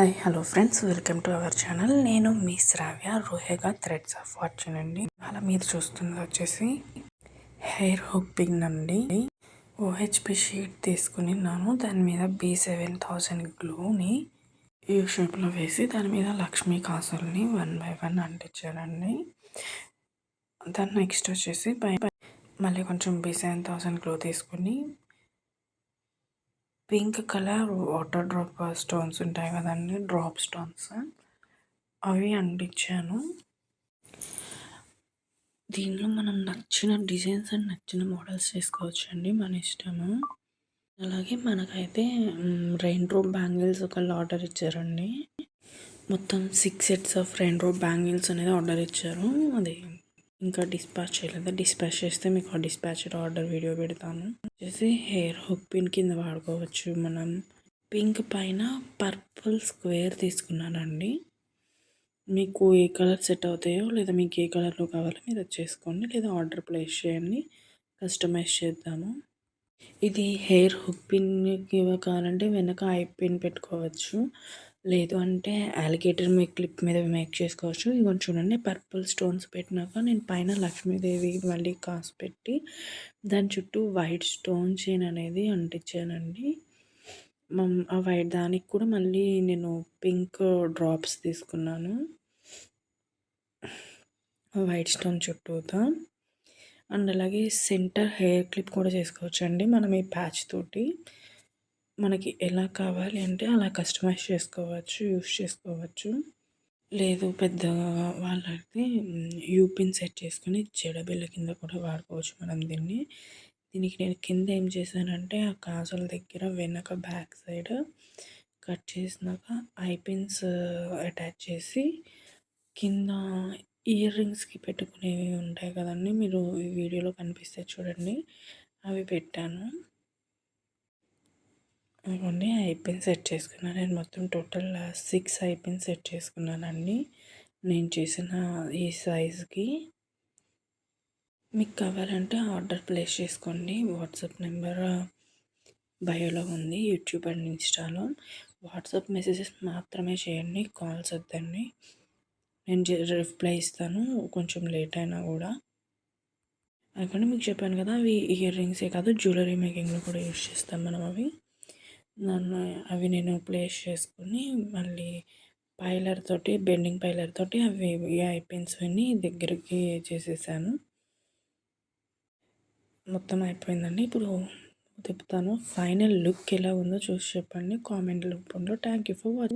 Hi hello friends welcome to our channel. నేను మీ శ్రావ్య రోహేగా థ్రెడ్స్ ఆఫ్ ఫార్చ్యూన్ అండి. అలా మీరు చూస్తుంది వచ్చేసి హెయిర్ హుప్పింగ్ అండి. ఓహెచ్పి షీట్ తీసుకుని నాను దాని మీద బీ సెవెన్ థౌజండ్ గ్లూని యూ షేప్లో వేసి దాని మీద లక్ష్మీ కాసుల్ని వన్ బై వన్ అంటించానండి. దాన్ని నెక్స్ట్ వచ్చేసి బై మళ్ళీ కొంచెం బీ సెవెన్ థౌజండ్ గ్లూ తీసుకుని pink colour water drop stones ఉంటాయి కదండి డ్రాప్ స్టోన్స్. అవి అంటించాను. దీనిలో మనం నచ్చిన డిజైన్స్ అండ్ నచ్చిన మోడల్స్ చేసుకోవచ్చు అండి మన ఇష్టము. అలాగే మనకైతే రెయిన్ డ్రాప్ బ్యాంగిల్స్ ఒకళ్ళు ఆర్డర్ ఇచ్చారండి. మొత్తం six sets of rain drop bangles అనేది ఆర్డర్ ఇచ్చారు. అది ఇంకా డిస్పాచ్ చేయలేదు. డిస్పాచ్ చేస్తే మీకు ఆ డిస్పాచ్ ఆర్డర్ వీడియో పెడతాను. వచ్చేసి హెయిర్ హుక్ పిన్ కింద వాడుకోవచ్చు మనం. పింక్ పైన పర్పుల్ స్క్వేర్ తీసుకున్నానండి. మీకు ఏ కలర్ సెట్ అవుతాయో లేదా మీకు ఏ కలర్లో కావాలో మీరు వచ్చేసుకోండి లేదా ఆర్డర్ ప్లేస్ చేయండి. కస్టమైజ్ చేద్దాము. ఇది హెయిర్ హుక్ పిన్ కావాలంటే వెనక ఐ పిన్ పెట్టుకోవచ్చు. లేదు అంటే అలిగేటర్ మీ క్లిప్ మీద మేక్ చేసుకోవచ్చు. ఇదిగోండి చూడండి పర్పుల్ స్టోన్స్ పెట్టినాక నేను పైన లక్ష్మీదేవి మళ్ళీ కాసు పెట్టి దాని చుట్టూ వైట్ స్టోన్ చైన్ అనేది అంటించానండి. ఆ వైట్ దానికి కూడా మళ్ళీ నేను పింక్ డ్రాప్స్ తీసుకున్నాను. వైట్ స్టోన్ చుట్టూతా. అండ్ అలాగే సెంటర్ హెయిర్ క్లిప్ కూడా చేసుకోవచ్చు అండి మనం ఈ ప్యాచ్ తోటి మనకి ఎలా కావాలి అంటే అలా కస్టమైజ్ చేసుకోవచ్చు యూస్ చేసుకోవచ్చు. లేదు పెద్దగా వాళ్ళైతే యూపిన్ సెట్ చేసుకొని జడబిళ్ళ కింద కూడా వాడుకోవచ్చు మనం దీన్ని. దీనికి నేను కింద ఏం చేశానంటే ఆ కాజల్ దగ్గర వెనక బ్యాక్ సైడ్ కట్ చేసినాక ఐపిన్స్ అటాచ్ చేసి కింద ఇయర్ రింగ్స్కి పెట్టుకునేవి ఉంటాయి కదండి మీరు ఈ వీడియోలో కనిపిస్తే చూడండి. అవి పెట్టాను. ఇదిగోండి ఐపిన్ సెట్ చేసుకున్నాను నేను మొత్తం టోటల్ సిక్స్ ఐపిన్ సెట్ చేసుకున్నానండి నేను చేసిన ఈ సైజ్కి. మీకు కావాలంటే ఆర్డర్ ప్లేస్ చేసుకోండి. వాట్సాప్ నెంబర్ బయోలో ఉంది యూట్యూబ్ అండ్ ఇన్స్టాలో. వాట్సాప్ మెసేజెస్ మాత్రమే చేయండి కాల్స్ వద్దండి. నేను రిప్లై ఇస్తాను కొంచెం లేట్ అయినా కూడా. అందుకని మీకు చెప్పాను కదా అవి ఇయర్ రింగ్సే కాదు జ్యువెలరీ మేకింగ్లో కూడా యూజ్ చేస్తాం మనం అవి. నన్ను అవి నేను ప్లేస్ చేసుకుని మళ్ళీ పైలర్ తోటి బెండింగ్ పైలర్ తోటి అవి అయిపోయినవి దగ్గరికి చేసేసాను. మొత్తం అయిపోయిందండి. ఇప్పుడు తిప్పుతాను. ఫైనల్ లుక్ ఎలా ఉందో చూసి చెప్పండి. కామెంట్ రూపంలో థ్యాంక్ యూ ఫర్ వాచింగ్